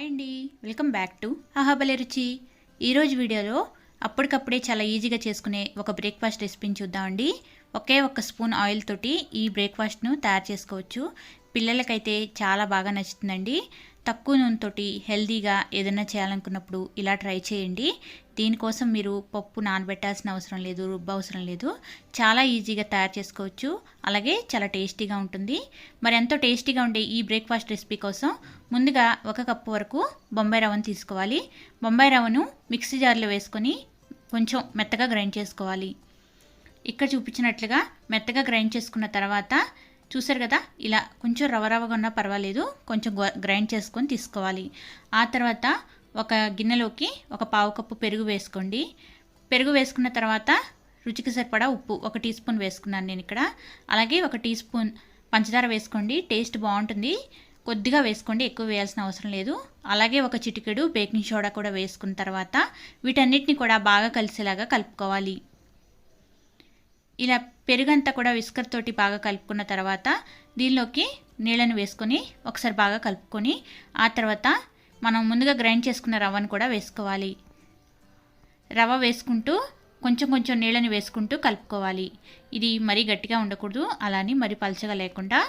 Hi అండి. Welcome back to అహాబలే రుచి. ఈరోజు వీడియోలో అప్పటికప్పుడే చాలా ఈజీగా చేసుకునే ఒక బ్రేక్ఫాస్ట్ రెసిపీని చూద్దామండి ఒకే ఒక స్పూన్ ఆయిల్ తోటి ఈ బ్రేక్ఫాస్ట్ను తయారు చేసుకోవచ్చు. పిల్లలకైతే చాలా బాగా నచ్చుతుందండి. తక్కువ నూనెతోటి హెల్తీగా ఏదైనా చేయాలనుకున్నప్పుడు ఇలా ట్రై చేయండి. దీనికోసం మీరు పప్పు నానబెట్టాల్సిన అవసరం లేదు రుబ్బ అవసరం లేదు. చాలా ఈజీగా తయారు చేసుకోవచ్చు. అలాగే చాలా టేస్టీగా ఉంటుంది. మరి ఎంతో టేస్టీగా ఉండే ఈ బ్రేక్ఫాస్ట్ రెసిపీ కోసం ముందుగా ఒక కప్పు వరకు బొంబాయి రవ్వను తీసుకోవాలి. బొంబాయి రవ్వను మిక్సీ జార్లో వేసుకొని కొంచెం మెత్తగా గ్రైండ్ చేసుకోవాలి. ఇక్కడ చూపించినట్లుగా మెత్తగా గ్రైండ్ చేసుకున్న తర్వాత చూసారు కదా? ఇలా కొంచెం రవ రవగా ఉన్నా పర్వాలేదు. కొంచెం గ్రైండ్ చేసుకొని తీసుకోవాలి. ఆ తర్వాత ఒక గిన్నెలోకి ఒక పావు కప్పు పెరుగు వేసుకోండి. పెరుగు వేసుకున్న తర్వాత రుచికి సరిపడా ఉప్పు ఒక టీ స్పూన్ వేసుకున్నాను నేను ఇక్కడ. అలాగే ఒక టీ స్పూన్ పంచదార వేసుకోండి. టేస్ట్ బాగుంటుంది. కొద్దిగా వేసుకోండి ఎక్కువ వేయాల్సిన అవసరం లేదు. అలాగే ఒక చిటికెడు బేకింగ్ సోడా కూడా వేసుకున్న తర్వాత వీటన్నిటిని కూడా బాగా కలిసేలాగా కలుపుకోవాలి. ఇలా పెరుగంతా కూడా విస్కర్ తోటి బాగా కలుపుకున్న తర్వాత దీనిలోకి నీళ్ళని వేసుకొని ఒకసారి బాగా కలుపుకొని ఆ తర్వాత మనం ముందుగా గ్రైండ్ చేసుకున్న రవ్వను కూడా వేసుకోవాలి. రవ్వ వేసుకుంటూ కొంచెం కొంచెం నీళ్ళని వేసుకుంటూ కలుపుకోవాలి. ఇది మరీ గట్టిగా ఉండకూడదు అలాని మరీ పలచగా లేకుండా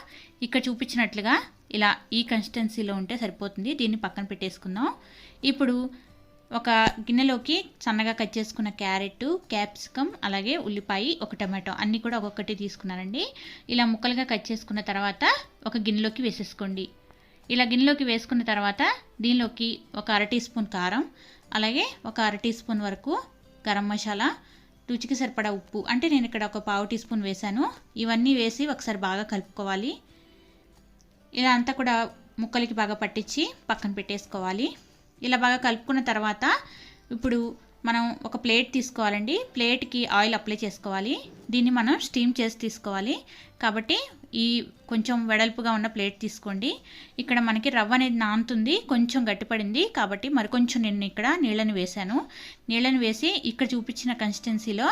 ఇక్కడ చూపించినట్లుగా ఇలా ఈ కన్సిస్టెన్సీలో ఉంటే సరిపోతుంది. దీన్ని పక్కన పెట్టేసుకుందాం. ఇప్పుడు ఒక గిన్నెలోకి సన్నగా కట్ చేసుకున్న క్యారెట్ క్యాప్సికమ్ అలాగే ఉల్లిపాయ ఒక టమాటో అన్నీ కూడా ఒక్కొక్కటి తీసుకున్నానండి. ఇలా ముక్కలుగా కట్ చేసుకున్న తర్వాత ఒక గిన్నెలోకి వేసేసుకోండి. ఇలా గిన్నెలోకి వేసుకున్న తర్వాత దీనిలోకి ఒక అర టీ స్పూన్ కారం అలాగే ఒక అర టీ స్పూన్ వరకు గరం మసాలా రుచికి సరిపడా ఉప్పు. అంటే నేను ఇక్కడ ఒక పావు టీ స్పూన్ వేశాను. ఇవన్నీ వేసి ఒకసారి బాగా కలుపుకోవాలి. ఇలా అంతా కూడా ముక్కలకి బాగా పట్టించి పక్కన పెట్టేసుకోవాలి. ఇలా బాగా కలుపుకున్న తర్వాత ఇప్పుడు మనం ఒక ప్లేట్ తీసుకోవాలండి. ప్లేట్కి ఆయిల్ అప్లై చేసుకోవాలి. దీన్ని మనం స్టీమ్ చేసి తీసుకోవాలి. కాబట్టి ఈ కొంచెం వెడల్పుగా ఉన్న ప్లేట్ తీసుకోండి. ఇక్కడ మనకి రవ్వ అనేది నానుతుంది. కొంచెం గట్టిపడింది కాబట్టి మరికొంచెం నేను ఇక్కడ నీళ్ళని వేశాను. నీళ్ళని వేసి ఇక్కడ చూపించిన కన్సిస్టెన్సీలో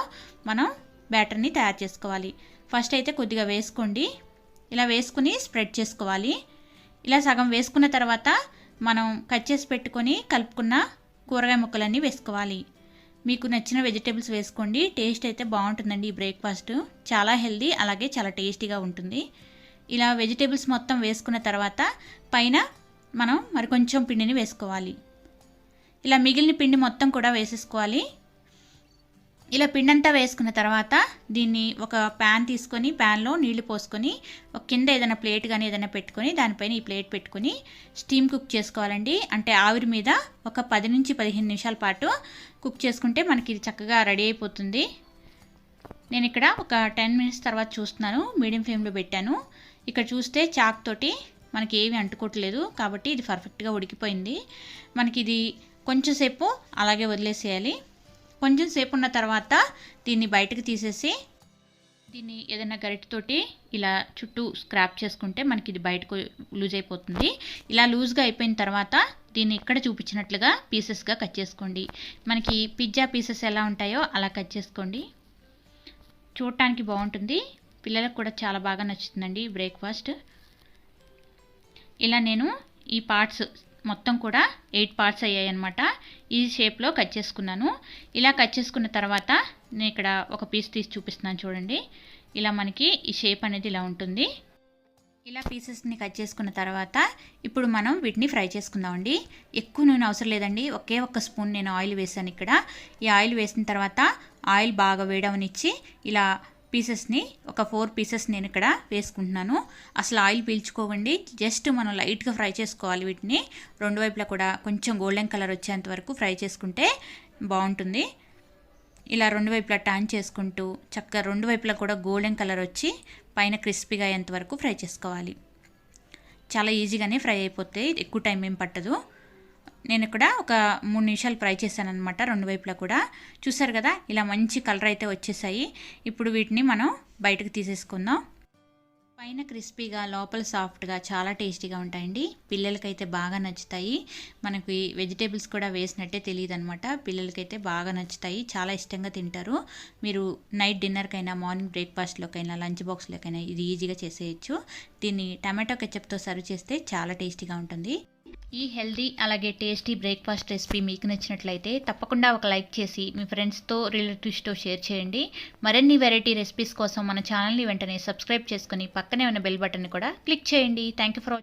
మనం బ్యాటర్ని తయారు చేసుకోవాలి. ఫస్ట్ అయితే కొద్దిగా వేసుకోండి. ఇలా వేసుకుని స్ప్రెడ్ చేసుకోవాలి. ఇలా సగం వేసుకున్న తర్వాత మనం కట్ చేసి పెట్టుకొని కలుపుకున్న కూరగాయ ముక్కలన్నీ వేసుకోవాలి. మీకు నచ్చిన వెజిటేబుల్స్ వేసుకోండి. టేస్ట్ అయితే బాగుంటుందండి ఈ బ్రేక్ఫాస్ట్. చాలా హెల్దీ అలాగే చాలా టేస్టీగా ఉంటుంది. ఇలా వెజిటేబుల్స్ మొత్తం వేసుకున్న తర్వాత పైన మనం మరికొంచెం పిండిని వేసుకోవాలి. ఇలా మిగిలిన పిండి మొత్తం కూడా వేసేసుకోవాలి. ఇలా పిండంతా వేసుకున్న తర్వాత దీన్ని ఒక ప్యాన్ తీసుకొని ప్యాన్లో నీళ్ళు పోసుకొని ఒక కింద ఏదైనా ప్లేట్ కానీ ఏదైనా పెట్టుకొని దానిపైన ఈ ప్లేట్ పెట్టుకొని స్టీమ్ కుక్ చేసుకోవాలండి. అంటే ఆవిరి మీద ఒక పది నుంచి పదిహేను నిమిషాల పాటు కుక్ చేసుకుంటే మనకి ఇది చక్కగా రెడీ అయిపోతుంది. నేను ఇక్కడ ఒక టెన్ మినిట్స్ తర్వాత చూస్తున్నాను. మీడియం ఫ్లేమ్లో పెట్టాను. ఇక్కడ చూస్తే చాక్ తోటి మనకి ఏమి అంటుకోవట్లేదు కాబట్టి ఇది పర్ఫెక్ట్గా ఉడికిపోయింది. మనకి ఇది కొంచెంసేపు అలాగే వదిలేసేయాలి. కొంచెం సేపు ఉన్న తర్వాత దీన్ని బయటకు తీసేసి దీన్ని ఏదైనా గరిటతోటి ఇలా చుట్టూ స్క్రాప్ చేసుకుంటే మనకి ఇది బయటకు లూజ్ అయిపోతుంది. ఇలా లూజ్గా అయిపోయిన తర్వాత దీన్ని ఇక్కడ చూపించినట్లుగా పీసెస్గా కట్ చేసుకోండి. మనకి పిజ్జా పీసెస్ ఎలా ఉంటాయో అలా కట్ చేసుకోండి. చూడటానికి బాగుంటుంది. పిల్లలకు కూడా చాలా బాగా నచ్చుతుందండి బ్రేక్ఫాస్ట్. ఇలా నేను ఈ పార్ట్స్ మొత్తం కూడా ఎయిట్ పార్ట్స్ అయ్యాయి అనమాట ఈ షేప్లో కట్ చేసుకున్నాను. ఇలా కట్ చేసుకున్న తర్వాత నేను ఇక్కడ ఒక పీస్ తీసి చూపిస్తున్నాను చూడండి. ఇలా మనకి ఈ షేప్ అనేది ఇలా ఉంటుంది. ఇలా పీసెస్ని కట్ చేసుకున్న తర్వాత ఇప్పుడు మనం వీటిని ఫ్రై చేసుకుందామండి. ఎక్కువ నూనె అవసరం లేదండి. ఒకే ఒక్క స్పూన్ నేను ఆయిల్ వేసాను ఇక్కడ. ఈ ఆయిల్ వేసిన తర్వాత ఆయిల్ బాగా వేడవనిచ్చి ఇలా పీసెస్ని ఒక ఫోర్ పీసెస్ నేను ఇక్కడ వేసుకుంటున్నాను. అసలు ఆయిల్ పీల్చుకోవండి. జస్ట్ మనం లైట్గా ఫ్రై చేసుకోవాలి వీటిని. రెండు వైపులా కూడా కొంచెం గోల్డెన్ కలర్ వచ్చేంత వరకు ఫ్రై చేసుకుంటే బాగుంటుంది. ఇలా రెండు వైపులా టర్న్ చేసుకుంటూ చక్కగా రెండు వైపులా కూడా గోల్డెన్ కలర్ వచ్చి పైన క్రిస్పీగా అయ్యేంత వరకు ఫ్రై చేసుకోవాలి. చాలా ఈజీగానే ఫ్రై అయిపోతాయి ఎక్కువ టైం ఏం పట్టదు. నేను ఇక్కడ ఒక మూడు నిమిషాలు ఫ్రై చేశాను అనమాట రెండు వైపులా కూడా. చూసారు కదా ఇలా మంచి కలర్ అయితే వచ్చేసాయి. ఇప్పుడు వీటిని మనం బయటకు తీసేసుకుందాం. పైన క్రిస్పీగా లోపల సాఫ్ట్గా చాలా టేస్టీగా ఉంటాయండి. పిల్లలకైతే బాగా నచ్చుతాయి. మనకి వెజిటేబుల్స్ కూడా వేసినట్టే తెలియదు అనమాట పిల్లలకైతే బాగా నచ్చుతాయి. చాలా ఇష్టంగా తింటారు. మీరు నైట్ డిన్నర్కైనా మార్నింగ్ బ్రేక్ఫాస్ట్లోకైనా లంచ్ బాక్స్లోకైనా ఇది ఈజీగా చేసేయచ్చు. దీన్ని టమాటో కెచప్తో సర్వ్ చేస్తే చాలా టేస్టీగా ఉంటుంది. ఈ హెల్దీ అలాగే టేస్టీ బ్రేక్ఫాస్ట్ రెసిపీ మీకు నచ్చినట్లయితే తప్పకుండా ఒక లైక్ చేసి మీ ఫ్రెండ్స్తో రిలేటివ్స్తో షేర్ చేయండి. మరిన్ని వెరైటీ రెసిపీస్ కోసం మన ఛానల్ని వెంటనే సబ్స్క్రైబ్ చేసుకుని పక్కనే ఉన్న బెల్ బటన్ కూడా క్లిక్ చేయండి. Thank you for